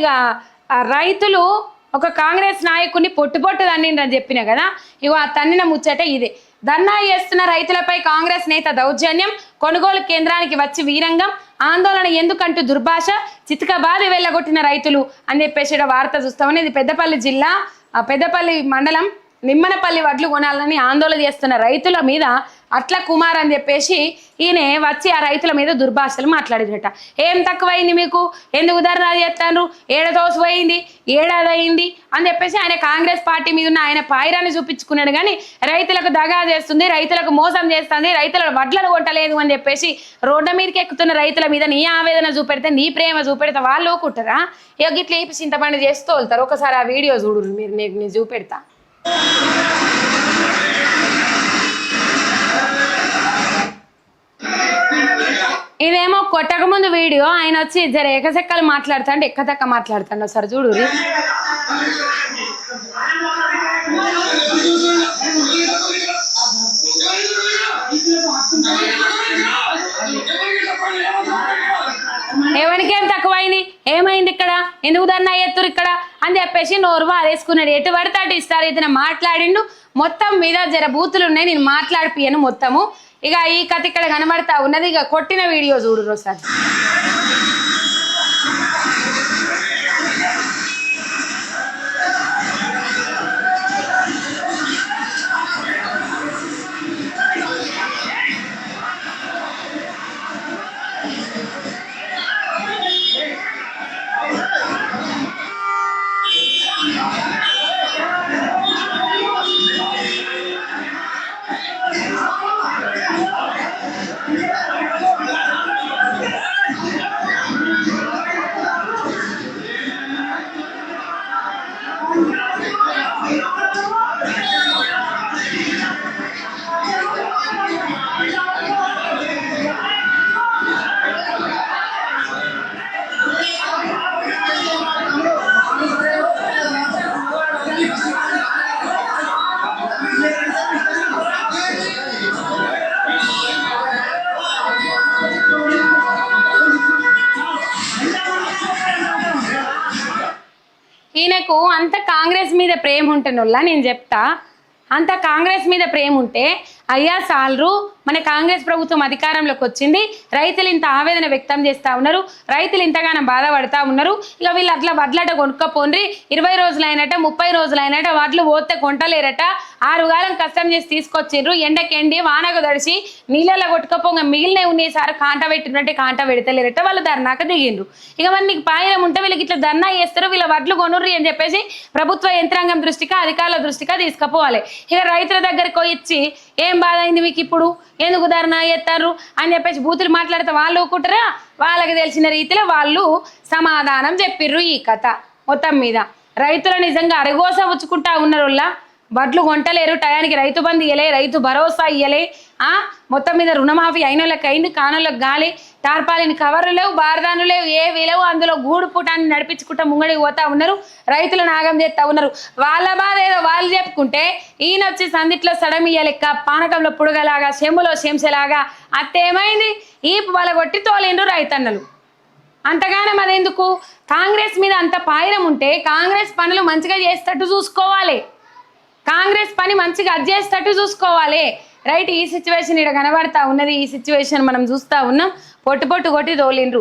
ఇక రైతులు ఒక కాంగ్రెస్ నాయకుడిని పొట్టు పొట్టు తన్నిండ్రని చెప్పిన కదా ఇగో ఆ తన్నిన ముచ్చట ఇదే. ధర్నా చేస్తున్న రైతులపై కాంగ్రెస్ నేత దౌర్జన్యం కొనుగోలు కేంద్రానికి వచ్చి వీరంగం ఆందోళన ఎందుకంటూ దుర్భాష చితకబాది వెళ్ళగొట్టిన రైతులు అని చెప్పేసి వార్త చూస్తామని ఇది పెద్దపల్లి జిల్లా పెద్దపల్లి మండలం నిమ్మనపల్లి వడ్లు కొనాలని ఆందోళన చేస్తున్న రైతుల మీద అట్లా కుమార్ అని చెప్పేసి ఈయన వచ్చి ఆ రైతుల మీద దుర్భాషలు మాట్లాడినట ఏం తక్కువైంది మీకు? ఎందుకు ధర్నాలు చేస్తాను ఏడదోసు పోయింది ఏడాది అయింది అని చెప్పేసి ఆయన కాంగ్రెస్ పార్టీ మీద ఉన్న ఆయన పాయిరాన్ని చూపించుకున్నాడు కానీ రైతులకు దగా చేస్తుంది రైతులకు మోసం చేస్తుంది రైతుల వడ్లను కొట్టలేదు అని చెప్పేసి రోడ్ల మీదకి ఎక్కుతున్న రైతుల మీద నీ ఆవేదన చూపెడితే నీ ప్రేమ చూపెడితే వాళ్ళు ఊకుంటారా? ఇక గిట్ల ఈ చింతపండు చేస్తూ వెళ్తారు ఒకసారి ఆ వీడియో చూడు మీరు నీకు నేను చూపెడతా. కొట్టక ముందు వీడియో ఆయన వచ్చి జర ఏకసెక్కలు మాట్లాడుతాండి ఎక్కతక్క మాట్లాడుతాండి. ఒకసారి చూడు ఎవరికేం తక్కువైంది? ఏమైంది ఇక్కడ? ఎందుకు దాన్ని అయ్యత్తురు ఇక్కడ? అని చెప్పేసి నోరు వారేసుకున్నాడు ఎటు పడితే అటు ఇస్తారు ఇతను మాట్లాడిండు. మొత్తం మీద జర బూతులు ఉన్నాయి. నేను మాట్లాడిపియను మొత్తము. ఇక ఈ కథ ఇక్కడ కనబడతా ఉన్నది ఇక కొట్టిన వీడియో చూడు రోజు నీకు అంత కాంగ్రెస్ మీద ప్రేమ ఉంటేనొల్లా నేను చెప్తా. అంత కాంగ్రెస్ మీద ప్రేమ ఉంటే అయ్యా సాలరు మన కాంగ్రెస్ ప్రభుత్వం అధికారంలోకి వచ్చింది. రైతులు ఇంత ఆవేదన వ్యక్తం చేస్తూ ఉన్నారు. రైతులు ఇంతగానో బాధపడతా ఉన్నారు. ఇక వీళ్ళు అట్లా వడ్లట కొనుక్కపోండ్రి. ఇరవై రోజులైనట ముప్పై రోజులైనట వడ్లు పోతే కొంటలేరట. ఆరు కాలం కష్టం చేసి తీసుకొచ్చిండ్రు. ఎండకెండి వానకు తడిసి నీళ్ళలో కొట్టుకపోగా మిగిలిన ఉన్నాయి సార్ కాంట పెట్టినట్టే కాంట పెడతలేరట. వాళ్ళు ధర్నాక దిగిండ్రు. ఇక మరి నీకు పాయనం ఉంటే వీళ్ళకి ఇట్లా ధర్నా చేస్తారు. వీళ్ళ వడ్లు కొనుర్రి అని చెప్పేసి ప్రభుత్వ యంత్రాంగం దృష్టిగా అధికారుల దృష్టిగా తీసుకుపోవాలి. ఇక రైతుల దగ్గరికి ఇచ్చి ఏం బాధ అయింది మీకు ఇప్పుడు? ఎందుకు ధర్నా చేస్తారు అని చెప్పేసి బూతులు మాట్లాడితే వాళ్ళు ఊకుంటారా వాళ్ళకి తెలిసిన రీతిలో వాళ్ళు సమాధానం చెప్పిర్రు ఈ కథ. మొత్తం మీద రైతులు నిజంగా అరగోస ఉచ్చుకుంటా ఉన్నారు వడ్లు కొంటలేరు టయానికి రైతు బంధు ఇయ్యలే రైతు భరోసా ఇయ్యలే. ఆ మొత్తం మీద రుణమాఫీ అయినోళ్ళకి అయింది కానోళ్ళకి గాలి. టార్పాలిన్ కవర్లు లేవు బారదానులు లేవు ఏ లేవు. అందులో గూడు పుటాన్ని నడిపించుకుంటా ముంగడికి పోతా ఉన్నారు. రైతులు నాగం చేస్తా ఉన్నారు. వాళ్ళ బాధ ఏదో వాళ్ళు చెప్పుకుంటే ఈయన వచ్చి సందిట్లో సడమియ్య లెక్క పానకంలో పుడగలాగా చెంబులో చెంసలాగా అత్తేమైంది? ఈ వాళ్ళ కొట్టి తోలిండ్రు రైతన్నలు. అంతగానం అదెందుకు? కాంగ్రెస్ మీద అంత పాయిరం ఉంటే కాంగ్రెస్ పనులు మంచిగా చేసేటట్టు చూసుకోవాలి. కాంగ్రెస్ పని మంచిగా అది చూసుకోవాలి. రైట్ ఈ సిచ్యువేషన్ ఇక్కడ కనబడతా ఉన్నది ఈ సిచ్యువేషన్ మనం చూస్తా ఉన్నాం పొట్టు పొట్టు కొట్టి తోలిండ్రు.